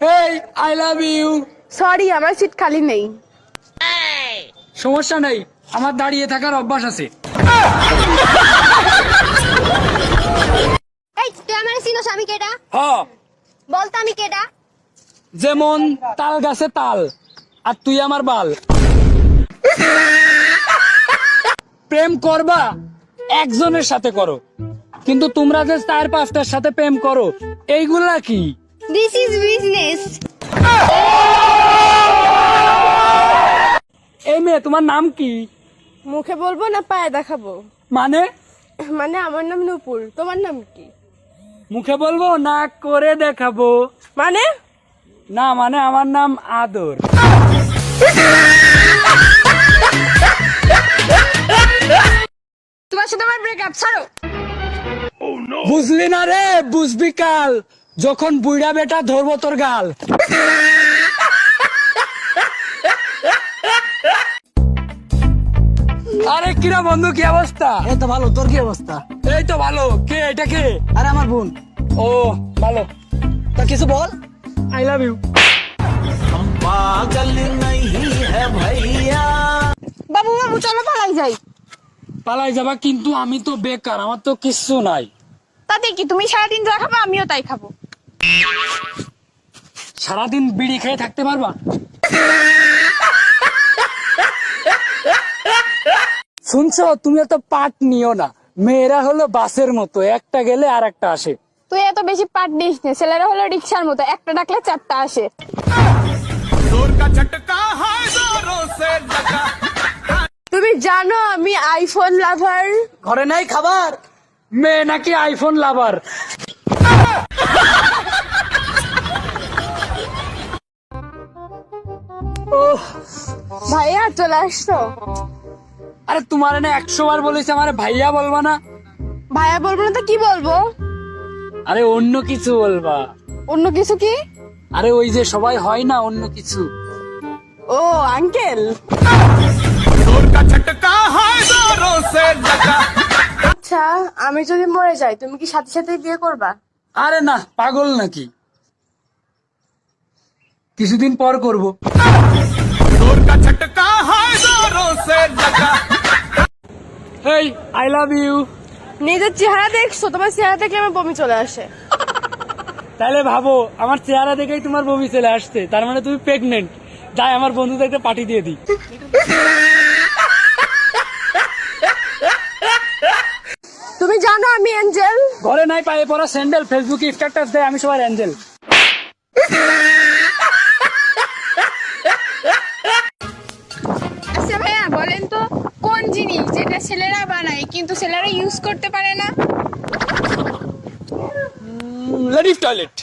এই I love you sorry আমার seat খালি নেই। সমস্যা নেই আমার দাঁড়িয়ে থাকার অভ্যাস আছে। এই তুই আমার চিনোস আমি কেডা? হ। বলতো আমি কেডা? যেমন তাল গাছে তাল আর তুই আমার বাল। প্রেম করবা একজনের সাথে করো। কিন্তু তোমরা যে চার পাঁচটার সাথে প্রেম করো এইগুলা কি? দিস ইজ বিজনেস এই মেয়ে তোমার নাম কি? মুখে বলব না পায়ে দেখাবো? মানে? মানে আমার নাম নূপুর। তোমার নাম কি? মুখে বলব না করে দেখাবো। মানে? না মানে আমার নাম আদর। তোমার সাথে আমার ব্রেকআপ ছাড়ো। বুঝলি না রে বুঝবি কাল। যখন বুইড়া বেটা ধরবো তোর গাল। আরে কিরা বন্ধু কি অবস্থা? এই তো ভালো তোর কি অবস্থা? এই তো ভালো। কে এটা কে? আরে আমার বোন। ও ভালো। তা কিছু বল। আই লাভ ইউ বাবু বাবু চলো পালাই যাই। পালাই যাবা কিন্তু আমি তো বেকার আমার তো কিচ্ছু নাই। তাতে কি তুমি সারাদিন যা খাবে আমিও তাই খাব। সারাদিন বিড়ি খেয়ে থাকতে পারবা? শুনছো? তুমি এত পাট নিও না। মেয়েরা হলো বাসের মতো একটা গেলে আর একটা আসে। তুই এত বেশি পাট নিস নে ছেলেরা হলো রিক্সার মতো একটা ডাকলে চারটা আসে। তুমি জানো আমি আইফোন লাভার ঘরে নাই খাবার? মেয়ে নাকি আইফোন লাভার ভাইয়া চলে আসছো? আরে তোমার না একশো বার বলেছে আমার ভাইয়া বলবা না। ভাইয়া বলব না তো কি বলব? আরে অন্য কিছু বলবা। অন্য কিছু কি? আরে ওই যে সবাই হয় না অন্য কিছু। ও আঙ্কেল। আচ্ছা আমি যদি মরে যাই তুমি কি সাথে সাথে বিয়ে করবা? আরে না পাগল নাকি? কিছুদিন পর করব। হেই আই লাভ ইউ নিজের চেহারা দেখছ তোমার চেহারা দেখলে আমার বমি চলে আসে। তাহলে ভাবো আমার চেহারা দেখেই তোমার বমি চলে আসছে। তার মানে তুমি প্রেগনেন্ট যাই আমার বন্ধুদেরকে পার্টি দিয়ে দিই। তুমি জানো আমি অ্যাঞ্জেল ঘরে নাই পায়ে পড়া স্যান্ডেল ফেসবুকে স্ট্যাটাস দেয় আমি সবার অ্যাঞ্জেল জিনিস যেটা ছেলেরা বানায় কিন্তু ছেলেরা ইউজ করতে পারে না। Ladies toilet